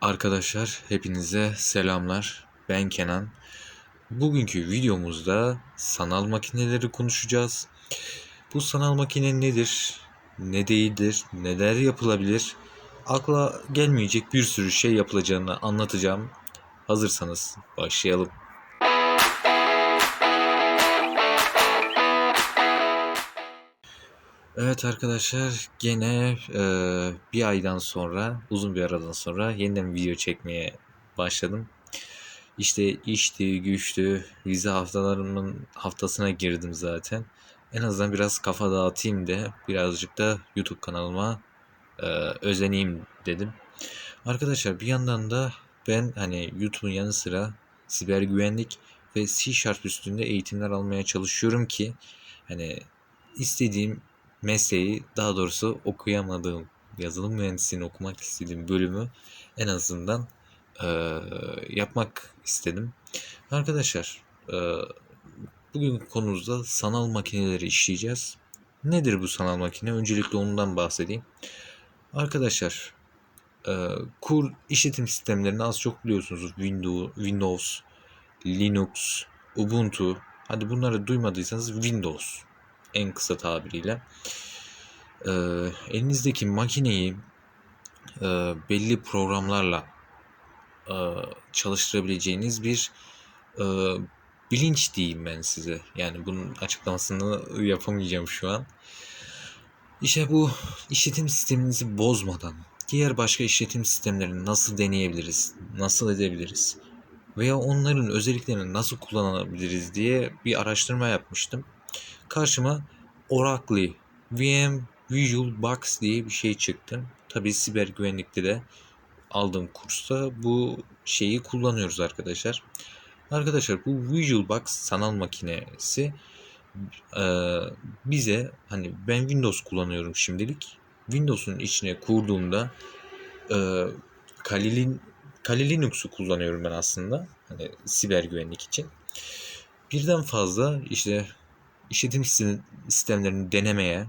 Arkadaşlar hepinize selamlar. Ben Kenan. Bugünkü videomuzda sanal makineleri konuşacağız. Bu sanal makine nedir? Ne değildir? Neler yapılabilir? Akla gelmeyecek bir sürü şey yapılacağını anlatacağım. Hazırsanız başlayalım. Evet arkadaşlar gene e, bir aydan sonra uzun bir aradan sonra yeniden video çekmeye başladım. İşte işti, güçtü, vize haftalarımın haftasına girdim zaten. En azından biraz kafa dağıtayım da birazcık da YouTube kanalıma e, özeneyim dedim. Arkadaşlar bir yandan da ben hani YouTube'un yanı sıra siber güvenlik ve C Sharp üstünde eğitimler almaya çalışıyorum ki hani istediğim mesleği daha doğrusu okuyamadığım yazılım mühendisliğini okumak istediğim bölümü en azından e, yapmak istedim. Arkadaşlar e, bugün konumuzda sanal makineleri işleyeceğiz. Nedir bu sanal makine? Öncelikle ondan bahsedeyim. Arkadaşlar e, kur işletim sistemlerini az çok biliyorsunuz. Windows, Windows, Linux, Ubuntu. Hadi bunları duymadıysanız Windows en kısa tabiriyle. E, elinizdeki makineyi e, belli programlarla e, çalıştırabileceğiniz bir e, bilinç diyeyim ben size. Yani bunun açıklamasını yapamayacağım şu an. İşte bu işletim sisteminizi bozmadan diğer başka işletim sistemlerini nasıl deneyebiliriz, nasıl edebiliriz veya onların özelliklerini nasıl kullanabiliriz diye bir araştırma yapmıştım. Karşıma Oracle VM Visual Box diye bir şey çıktı. Tabi siber güvenlikte de aldığım kursta bu şeyi kullanıyoruz arkadaşlar. Arkadaşlar bu Visual Box sanal makinesi e, bize hani ben Windows kullanıyorum şimdilik. Windows'un içine kurduğumda e, Kali, Kali Linux'u kullanıyorum ben aslında. Hani siber güvenlik için. Birden fazla işte işletim sistemlerini denemeye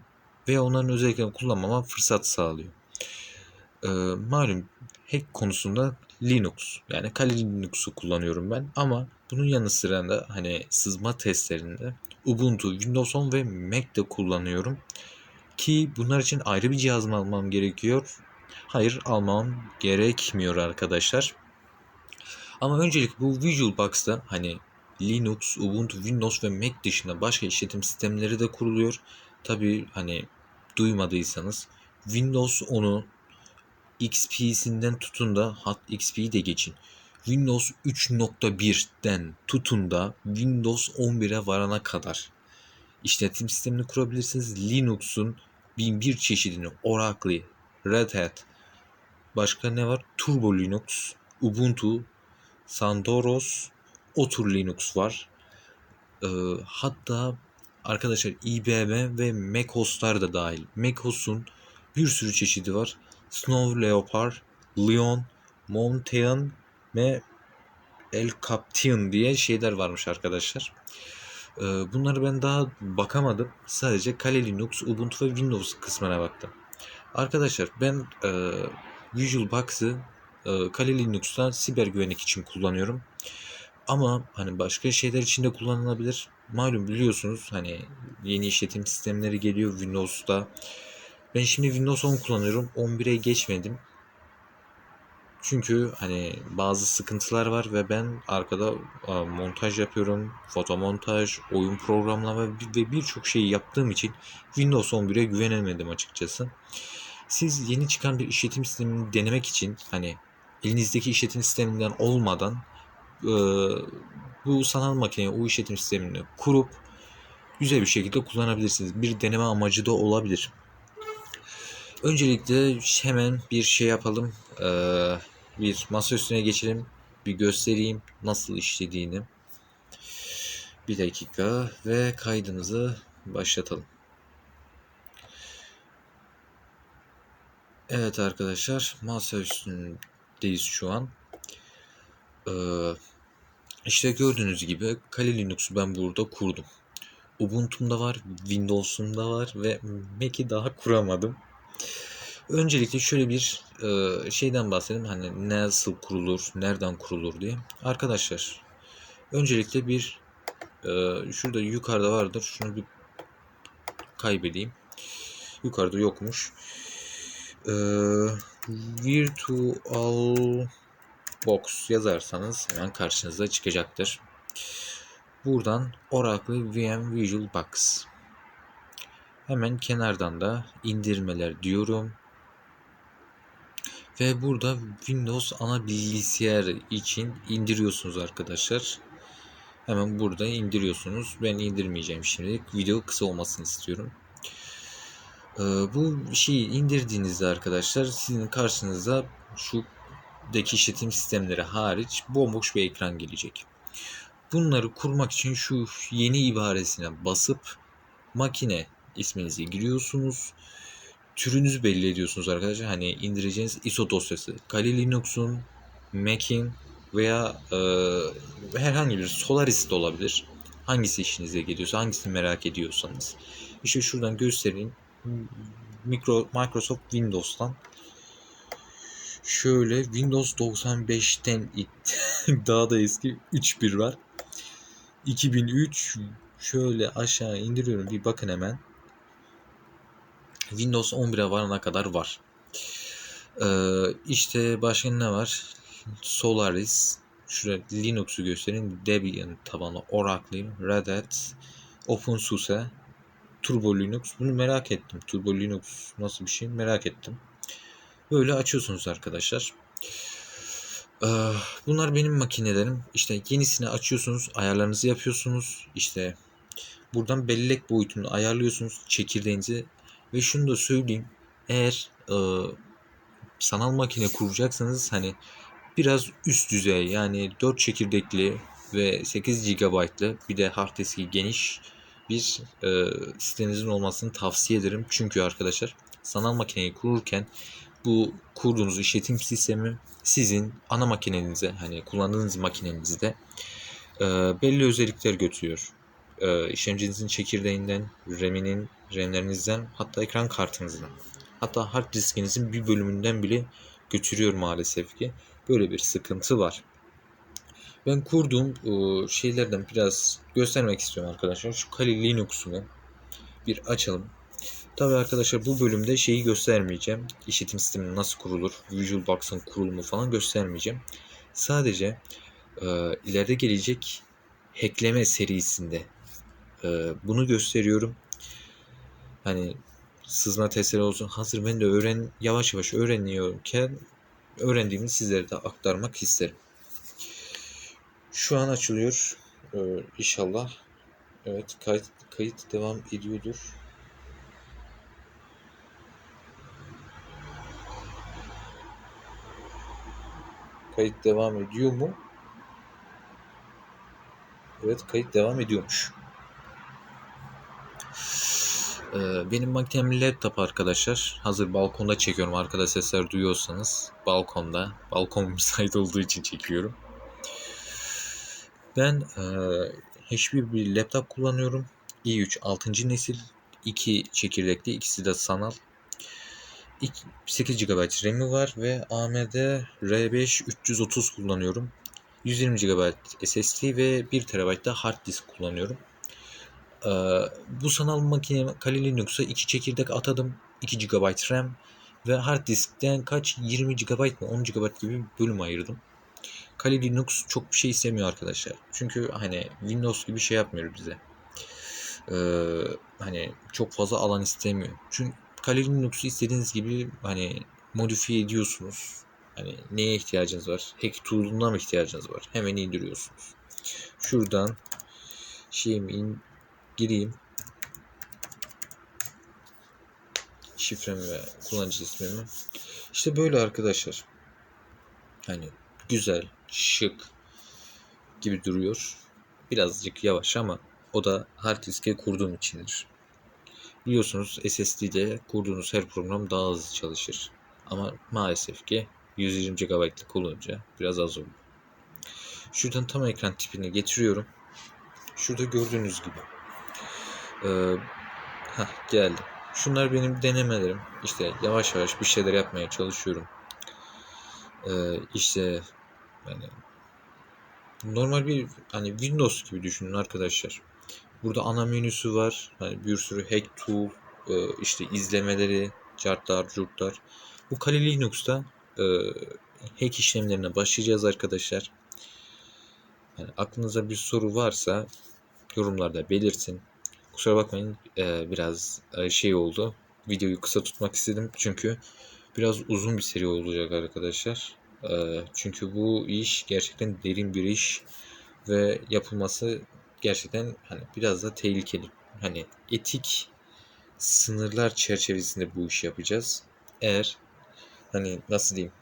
veya onların özelliklerini kullanmama fırsat sağlıyor. Ee, malum hack konusunda Linux yani Kali Linux'u kullanıyorum ben ama bunun yanı sıra da hani sızma testlerinde Ubuntu, Windows 10 ve Mac de kullanıyorum. Ki bunlar için ayrı bir cihaz mı almam gerekiyor? Hayır almam gerekmiyor arkadaşlar. Ama öncelik bu Visual Box'ta hani Linux, Ubuntu, Windows ve Mac dışında başka işletim sistemleri de kuruluyor. Tabi hani duymadıysanız Windows 10'u XP'sinden tutun da hat XP'yi de geçin. Windows 3.1'den tutun da Windows 11'e varana kadar işletim sistemini kurabilirsiniz. Linux'un bin bir çeşidini Oracle, Red Hat, başka ne var? Turbo Linux, Ubuntu, Sandoros, Otur Linux var. Ee, hatta arkadaşlar IBM ve macOS'lar da dahil. macOS'un bir sürü çeşidi var. Snow Leopard, Leon, Mountain ve El Captain diye şeyler varmış arkadaşlar. Ee, bunları ben daha bakamadım. Sadece Kali Linux, Ubuntu ve Windows kısmına baktım. Arkadaşlar ben e, Visual Box'ı e, Kali Linux'ta siber güvenlik için kullanıyorum. Ama hani başka şeyler için de kullanılabilir. Malum biliyorsunuz hani yeni işletim sistemleri geliyor Windows'ta. Ben şimdi Windows 10 kullanıyorum. 11'e geçmedim. Çünkü hani bazı sıkıntılar var ve ben arkada montaj yapıyorum. Foto montaj, oyun programlama ve birçok şeyi yaptığım için Windows 11'e güvenemedim açıkçası. Siz yeni çıkan bir işletim sistemini denemek için hani elinizdeki işletim sisteminden olmadan e, bu sanal makineyi, o işletim sistemini kurup güzel bir şekilde kullanabilirsiniz. Bir deneme amacı da olabilir. Öncelikle hemen bir şey yapalım. Ee, bir masa üstüne geçelim. Bir göstereyim nasıl işlediğini. Bir dakika ve kaydımızı başlatalım. Evet arkadaşlar masa üstündeyiz şu an. Ee, işte gördüğünüz gibi Kali Linux'u ben burada kurdum. Ubuntu'mda var, Windows'umda var ve Mac'i daha kuramadım. Öncelikle şöyle bir e, şeyden bahsedeyim hani nasıl kurulur, nereden kurulur diye. Arkadaşlar öncelikle bir e, şurada yukarıda vardır. Şunu bir kaybedeyim. Yukarıda yokmuş. E, virtual box yazarsanız hemen karşınıza çıkacaktır. Buradan Oracle VM Visual Box. Hemen kenardan da indirmeler diyorum. Ve burada Windows ana bilgisayar için indiriyorsunuz arkadaşlar. Hemen burada indiriyorsunuz. Ben indirmeyeceğim şimdi. Video kısa olmasını istiyorum. Ee, bu şeyi indirdiğinizde arkadaşlar sizin karşınıza şu deki işletim sistemleri hariç bomboş bir ekran gelecek. Bunları kurmak için şu yeni ibaresine basıp makine isminizi giriyorsunuz. Türünüzü belli ediyorsunuz arkadaşlar. Hani indireceğiniz ISO dosyası. Kali Linux'un, Mac'in veya e, herhangi bir Solaris de olabilir. Hangisi işinize geliyorsa, hangisini merak ediyorsanız. İşte şuradan göstereyim. Micro, Microsoft Windows'tan şöyle Windows 95'ten daha da eski 3.1 var. 2003 şöyle aşağı indiriyorum bir bakın hemen. Windows 11'e varana kadar var. Ee, işte başka ne var? Solaris. Şurada Linux'u göstereyim. Debian tabanlı Oracle, Red Hat, OpenSUSE, Turbo Linux. Bunu merak ettim. Turbo Linux nasıl bir şey merak ettim. Böyle açıyorsunuz arkadaşlar. Ee, bunlar benim makinelerim. İşte yenisini açıyorsunuz. Ayarlarınızı yapıyorsunuz. İşte buradan bellek boyutunu ayarlıyorsunuz. Çekirdeğinizi. Ve şunu da söyleyeyim. Eğer e, sanal makine kuracaksanız hani biraz üst düzey yani 4 çekirdekli ve 8 GB'lı bir de hard diski geniş bir e, sitenizin olmasını tavsiye ederim. Çünkü arkadaşlar sanal makineyi kururken bu kurduğunuz işletim sistemi sizin ana makinenize hani kullandığınız makinenizde e, belli özellikler götürüyor. E, işlemcinizin çekirdeğinden, RAM'inin, RAM'lerinizden hatta ekran kartınızdan hatta hard diskinizin bir bölümünden bile götürüyor maalesef ki. Böyle bir sıkıntı var. Ben kurduğum e, şeylerden biraz göstermek istiyorum arkadaşlar. Şu Kali Linux'unu bir açalım. Tabi arkadaşlar bu bölümde şeyi göstermeyeceğim. İşletim sistemi nasıl kurulur, Visual Box'ın kurulumu falan göstermeyeceğim. Sadece e, ileride gelecek hackleme serisinde e, bunu gösteriyorum. Hani sızma testleri olsun. Hazır ben de öğren yavaş yavaş öğreniyorken öğrendiğimi sizlere de aktarmak isterim. Şu an açılıyor. Ee, inşallah. Evet kayıt, kayıt devam ediyordur. Kayıt devam ediyor mu? Evet kayıt devam ediyormuş. Ee, benim makinem laptop arkadaşlar. Hazır balkonda çekiyorum. Arkada sesler duyuyorsanız. Balkonda. Balkon müsait olduğu için çekiyorum. Ben e, HP bir laptop kullanıyorum. i3 6. nesil. 2 çekirdekli. ikisi de sanal. 8 GB RAM'i var ve AMD R5 330 kullanıyorum. 120 GB SSD ve 1 TB da hard disk kullanıyorum. Ee, bu sanal makine Kali Linux'a 2 çekirdek atadım. 2 GB RAM ve hard diskten kaç 20 GB mı 10 GB gibi bir bölüm ayırdım. Kali Linux çok bir şey istemiyor arkadaşlar. Çünkü hani Windows gibi şey yapmıyor bize. Ee, hani çok fazla alan istemiyor. Çünkü Kali Linux'u istediğiniz gibi hani modifiye ediyorsunuz. Hani neye ihtiyacınız var? Hack tool'una mı ihtiyacınız var? Hemen indiriyorsunuz. Şuradan şeyimi in, gireyim. Şifremi ve kullanıcı ismimi. İşte böyle arkadaşlar. Hani güzel, şık gibi duruyor. Birazcık yavaş ama o da hard diske kurduğum içindir. Biliyorsunuz SSD'de kurduğunuz her program daha hızlı çalışır. Ama maalesef ki 120 GB'lık olunca biraz az oluyor. Şuradan tam ekran tipini getiriyorum. Şurada gördüğünüz gibi. Ee, heh, geldi. Şunlar benim denemelerim. İşte yavaş yavaş bir şeyler yapmaya çalışıyorum. Ee, işte yani normal bir hani Windows gibi düşünün arkadaşlar. Burada ana menüsü var. Hani bir sürü hack tool, e, işte izlemeleri, cartlar, curtlar. Bu Kali Linux'ta e, hack işlemlerine başlayacağız arkadaşlar. Yani aklınıza bir soru varsa yorumlarda belirtin. Kusura bakmayın e, biraz şey oldu. Videoyu kısa tutmak istedim çünkü biraz uzun bir seri olacak arkadaşlar. Çünkü bu iş gerçekten derin bir iş ve yapılması gerçekten hani biraz da tehlikeli. Hani etik sınırlar çerçevesinde bu işi yapacağız. Eğer hani nasıl diyeyim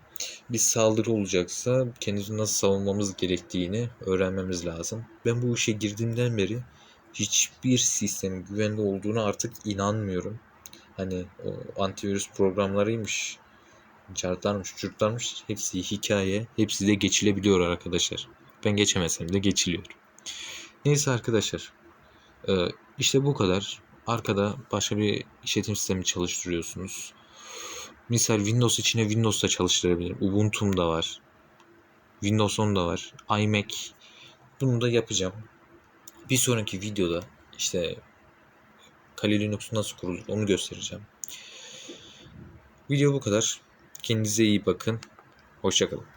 bir saldırı olacaksa kendimizi nasıl savunmamız gerektiğini öğrenmemiz lazım. Ben bu işe girdiğimden beri hiçbir sistemin güvenli olduğunu artık inanmıyorum. Hani o antivirüs programlarıymış, cartlarmış, çurtlarmış hepsi hikaye, hepsi de geçilebiliyor arkadaşlar. Ben geçemesem de geçiliyor. Neyse arkadaşlar. Ee, işte bu kadar. Arkada başka bir işletim sistemi çalıştırıyorsunuz. Misal Windows içine Windows da çalıştırabilirim. Ubuntu'm da var. Windows 10 da var. iMac. Bunu da yapacağım. Bir sonraki videoda işte Kali Linux nasıl kurulur onu göstereceğim. Video bu kadar. Kendinize iyi bakın. Hoşçakalın.